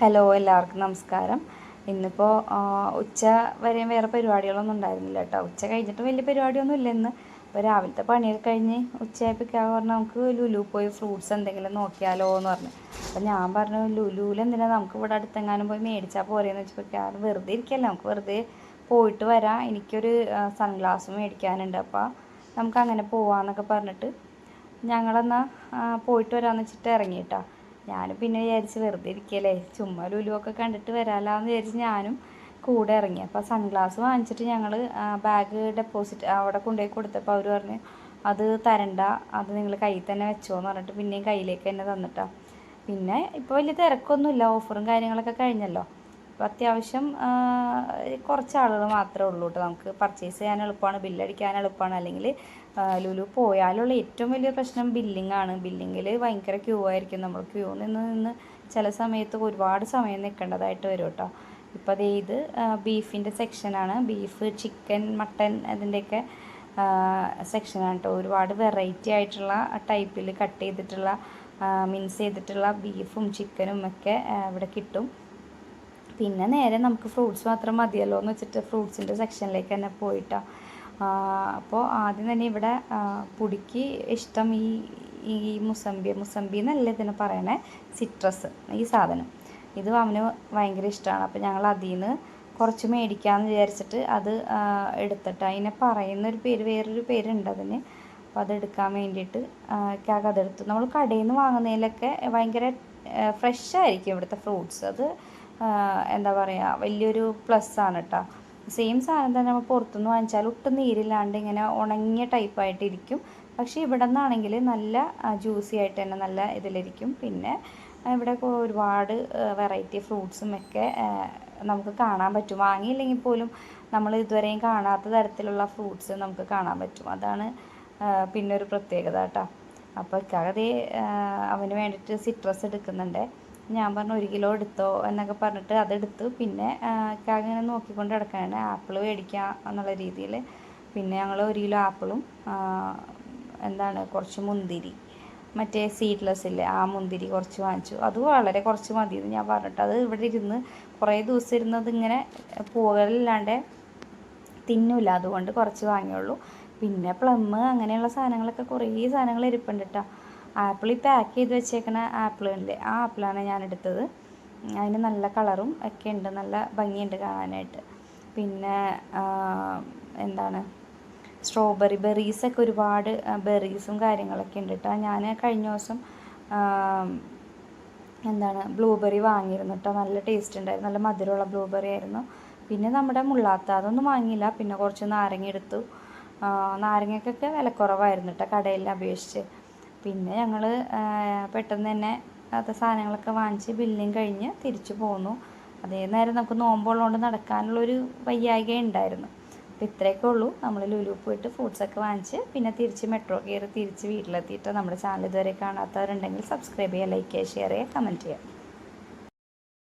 Hello എല്ലാവർക്കും നമസ്കാരം. ഇന്നിപ്പോൾ ഉച്ച വരെ വേറെ പരിപാടികളൊന്നും ഉണ്ടായിരുന്നില്ല കേട്ടോ. ഉച്ച കഴിഞ്ഞിട്ട് വലിയ പരിപാടിയൊന്നും ഇല്ല ഇന്ന് അപ്പോൾ രാവിലത്തെ പണിയൊക്കെ കഴിഞ്ഞ് ഉച്ചയായപ്പോഴേക്കാ പറഞ്ഞാൽ നമുക്ക് ലുലു പോയി ഫ്രൂട്ട്സ് എന്തെങ്കിലും നോക്കിയാലോ എന്ന് പറഞ്ഞു. അപ്പോൾ ഞാൻ പറഞ്ഞു ലുലുവിൽ എന്തിനാ നമുക്ക് ഇവിടെ അടുത്തെങ്ങാനും പോയി മേടിച്ചാൽ പോരെയെന്ന് വെച്ചപ്പോൾ വെറുതെ ഇരിക്കല്ല? നമുക്ക് വെറുതെ പോയിട്ട് വരാം. എനിക്കൊരു സൺഗ്ലാസ് മേടിക്കാനുണ്ട്. അപ്പോൾ നമുക്ക് അങ്ങനെ പോവാന്നൊക്കെ പറഞ്ഞിട്ട് ഞങ്ങളെന്നാൽ പോയിട്ട് വരാമെന്ന് വെച്ചിട്ട് ഇറങ്ങിയിട്ടാ ഞാനും പിന്നെ വിചാരിച്ച് വെറുതെ ഇരിക്കല്ലേ. ചുമ്മാ ലുലുവൊക്കെ കണ്ടിട്ട് വരാലാന്ന് വിചാരിച്ച് ഞാനും കൂടെ ഇറങ്ങി. അപ്പോൾ സൺഗ്ലാസ് വാങ്ങിച്ചിട്ട് ഞങ്ങൾ ബാഗ് ഡെപ്പോസിറ്റ് അവിടെ കൊണ്ടുപോയി കൊടുത്തപ്പോൾ അവർ പറഞ്ഞു അത് തരണ്ട. അത് നിങ്ങൾ കയ്യിൽ തന്നെ വെച്ചോ എന്ന് പറഞ്ഞിട്ട് പിന്നെയും കയ്യിലേക്ക് തന്നെ തന്നിട്ടാണ് പിന്നെ ഇപ്പോൾ വലിയ തിരക്കൊന്നുമില്ല. ഓഫറും കാര്യങ്ങളൊക്കെ കഴിഞ്ഞല്ലോ. അപ്പോൾ അത്യാവശ്യം കുറച്ച് ആളുകൾ മാത്രമേ ഉള്ളൂ കേട്ടോ. നമുക്ക് പർച്ചേസ് ചെയ്യാൻ എളുപ്പമാണ് ബില്ലടിക്കാൻ എളുപ്പമാണ്. അല്ലെങ്കിൽ ലുലു പോയാലുള്ള ഏറ്റവും വലിയ പ്രശ്നം ബില്ലിംഗ് ആണ്. ബില്ലിങ്ങിൽ ഭയങ്കര ക്യൂ ആയിരിക്കും. നമ്മൾ ക്യൂ നിന്ന് നിന്ന് ചില സമയത്ത് ഒരുപാട് സമയം നിൽക്കേണ്ടതായിട്ട് വരും കേട്ടോ. ഇപ്പോൾ ദേ ഇത് ബീഫിന്റെ സെക്ഷനാണ് ബീഫ് ചിക്കൻ മട്ടൻ അതിന്റെയൊക്കെ സെക്ഷനാണ് കേട്ടോ. ഒരുപാട് വെറൈറ്റി ആയിട്ടുള്ള ടൈപ്പിൽ കട്ട് ചെയ്തിട്ടുള്ള മിൻസ് ചെയ്തിട്ടുള്ള ബീഫും ചിക്കനും ഒക്കെ ഇവിടെ കിട്ടും. പിന്നെ നേരെ നമുക്ക് ഫ്രൂട്ട്സ് മാത്രം മതിയല്ലോ എന്ന് വെച്ചിട്ട് ഫ്രൂട്ട്സിന്റെ സെക്ഷനിലേക്ക് തന്നെ പോയിട്ടോ. അപ്പോൾ ആദ്യം തന്നെ ഇവിടെ പുടിക്ക് ഇഷ്ടം ഈ ഈ മുസമ്പി. മുസമ്പി എന്നല്ല ഇതിന് പറയണേ? സിട്രസ് ഈ സാധനം. ഇത് അവന് ഭയങ്കര ഇഷ്ടമാണ് അപ്പോൾ ഞങ്ങൾ അതിൽ നിന്ന് കുറച്ച് മേടിക്കാമെന്ന് വിചാരിച്ചിട്ട് അത് എടുത്തിട്ട് അതിനെ പറയുന്നൊരു പേര് വേറൊരു പേരുണ്ട് അതിന്. അപ്പോൾ അതെടുക്കാൻ വേണ്ടിയിട്ട് കാക്ക അതെടുത്തു നമ്മൾ കടയിൽ നിന്ന് വാങ്ങുന്നതിലൊക്കെ ഭയങ്കര ഫ്രഷ് ആയിരിക്കും ഇവിടുത്തെ ഫ്രൂട്ട്സ് അത് എന്താ പറയുക വലിയൊരു പ്ലസ് ആണ് കേട്ടോ സെയിം സാധനം തന്നെ നമ്മൾ പുറത്തുനിന്ന് വാങ്ങിച്ചാൽ ഒട്ടും നീരില്ലാണ്ട് ഇങ്ങനെ ഉണങ്ങിയ ടൈപ്പായിട്ടിരിക്കും പക്ഷേ ഇവിടെ നിന്നാണെങ്കിൽ നല്ല ജ്യൂസി ആയിട്ട് തന്നെ നല്ല ഇതിലിരിക്കും. പിന്നെ ഇവിടെ ഒരുപാട് വെറൈറ്റി ഫ്രൂട്ട്സും ഒക്കെ നമുക്ക് കാണാൻ പറ്റും. വാങ്ങിയില്ലെങ്കിൽ പോലും നമ്മൾ ഇതുവരെയും കാണാത്ത തരത്തിലുള്ള ഫ്രൂട്ട്സ് നമുക്ക് കാണാൻ പറ്റും. അതാണ് പിന്നെ ഒരു പ്രത്യേകത കേട്ടോ അപ്പോൾ ഇക്കാകതേ അവന് വേണ്ടിയിട്ട് സിട്രസ് എടുക്കുന്നുണ്ട്. ഞാൻ പറഞ്ഞു ഒരു കിലോ എടുത്തോ? എന്നൊക്കെ പറഞ്ഞിട്ട് അതെടുത്തു. പിന്നെ അങ്ങനെ നോക്കിക്കൊണ്ട് കിടക്കാനാണ് ആപ്പിൾ മേടിക്കാം എന്നുള്ള രീതിയിൽ. പിന്നെ ഞങ്ങൾ ഒരു കിലോ ആപ്പിളും എന്താണ് കുറച്ച് മുന്തിരി മറ്റേ സീഡ്ലെസ് ഇല്ലേ ആ മുന്തിരി കുറച്ച് വാങ്ങിച്ചു. അത് വളരെ കുറച്ച് മതി എന്ന് ഞാൻ പറഞ്ഞിട്ട് അത് ഇവിടെ ഇരുന്ന് കുറേ ദിവസം ഇരുന്നത് ഇങ്ങനെ പോകലില്ലാണ്ട് തിന്നൂല. അതുകൊണ്ട് കുറച്ച് വാങ്ങിയുള്ളൂ. പിന്നെ പ്ലം അങ്ങനെയുള്ള സാധനങ്ങളൊക്കെ കുറേ സാധനങ്ങൾ ഇരിപ്പുണ്ട് കേട്ടോ ആപ്പിൾ പാക്ക് ചെയ്ത് വെച്ചേക്കുന്ന ആപ്പിൾ ആ ആപ്പിളാണ് ഞാൻ എടുത്തത് അതിന് നല്ല കളറും ഒക്കെ ഉണ്ട്. നല്ല ഭംഗിയുണ്ട് കാണാനായിട്ട്. പിന്നെ എന്താണ്? സ്ട്രോബെറി ബെറീസൊക്കെ ഒരുപാട് ബെറീസും കാര്യങ്ങളൊക്കെ ഉണ്ട് കേട്ടോ ഞാൻ കഴിഞ്ഞ ദിവസം എന്താണ് ബ്ലൂബെറി വാങ്ങിയിരുന്നു കേട്ടോ നല്ല ടേസ്റ്റ് ഉണ്ടായിരുന്നു. നല്ല മധുരമുള്ള ബ്ലൂബെറി ആയിരുന്നു. പിന്നെ നമ്മുടെ മുള്ളാത്ത അതൊന്നും വാങ്ങിയില്ല. പിന്നെ കുറച്ച് നാരങ്ങ എടുത്തു. നാരങ്ങക്കൊക്കെ വിലക്കുറവായിരുന്നു കേട്ടോ കടയിൽ അപേക്ഷിച്ച്. പിന്നെ ഞങ്ങൾ പെട്ടെന്ന് തന്നെ അത് സാധനങ്ങളൊക്കെ വാങ്ങിച്ച് ബില്ലിങ് കഴിഞ്ഞ് തിരിച്ചു പോന്നു. അതേ നേരം നമുക്ക് നോമ്പുള്ളതുകൊണ്ട് നടക്കാനുള്ളൊരു വയ്യായിക ഉണ്ടായിരുന്നു. അപ്പോൾ ഇത്രയൊക്കെ ഉള്ളൂ. നമ്മൾ ലുലു പോയിട്ട് ഫ്രൂട്ട്സൊക്കെ വാങ്ങിച്ച് പിന്നെ തിരിച്ച് മെട്രോ കയറി തിരിച്ച് വീട്ടിലെത്തിയിട്ട് നമ്മുടെ ചാനൽ ഇതുവരെ കാണാത്തവരുണ്ടെങ്കിൽ സബ്സ്ക്രൈബ് ചെയ്യുക ലൈക്ക് ചെയ്യുക ഷെയർ ചെയ്യുക കമന്റ് ചെയ്യുക.